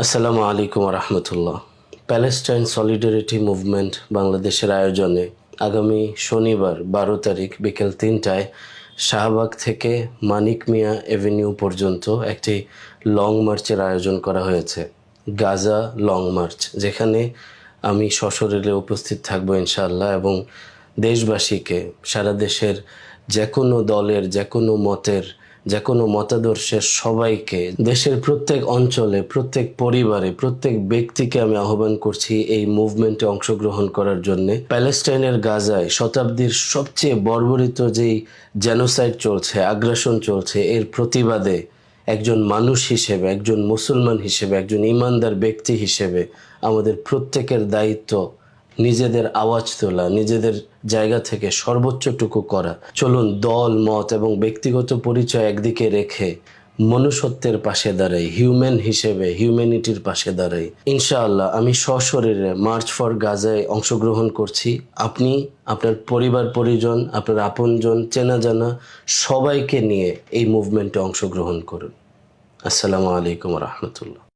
আসসালামু আলাইকুম রহমতুল্লাহ। Palestine solidarity movement বাংলাদেশের আয়োজনে আগামী শনিবার বারো তারিখ বিকেল তিনটায় শাহবাগ থেকে মানিক মিয়া এভিনিউ পর্যন্ত একটি লং মার্চের আয়োজন করা হয়েছে, গাজা লং মার্চ, যেখানে আমি সশরীরে উপস্থিত থাকব ইনশাআল্লাহ এবং দেশবাসীকে সারা দেশের যে কোনো দলের, যে কোনো মতের যে কোনো মতাদর্শের সবাইকে, দেশের প্রত্যেক অঞ্চলে, প্রত্যেক পরিবারে, প্রত্যেক ব্যক্তিকে আমি আহ্বান করছি এই মুভমেন্টে অংশগ্রহণ করার জন্য। প্যালেস্টাইনের গাজায় শতাব্দীর সবচেয়ে বর্বরিত যেই জেনোসাইড চলছে, আগ্রাসন চলছে, এর প্রতিবাদে একজন মানুষ হিসেবে, একজন মুসলমান হিসেবে, একজন ইমানদার ব্যক্তি হিসেবে আমাদের প্রত্যেকের দায়িত্ব নিজেদের আওয়াজ তোলা, নিজেদের জায়গা থেকে সর্বোচ্চটুকু করা। চলুন দল, মত এবং ব্যক্তিগত পরিচয় একদিকে রেখে মনুষ্যত্বের পাশে দাঁড়াই হিউম্যান হিসেবে হিউম্যানিটির পাশে দাঁড়াই। ইনশাআল্লাহ, আমি সশরীরে মার্চ ফর গাজায় অংশগ্রহণ করছি। আপনি, আপনার পরিবার, পরিজন, আপনার আপনজন চেনা জানা সবাইকে নিয়ে এই মুভমেন্টে অংশগ্রহণ করুন। আসসালামু আলাইকুম রহমতুল্লাহ।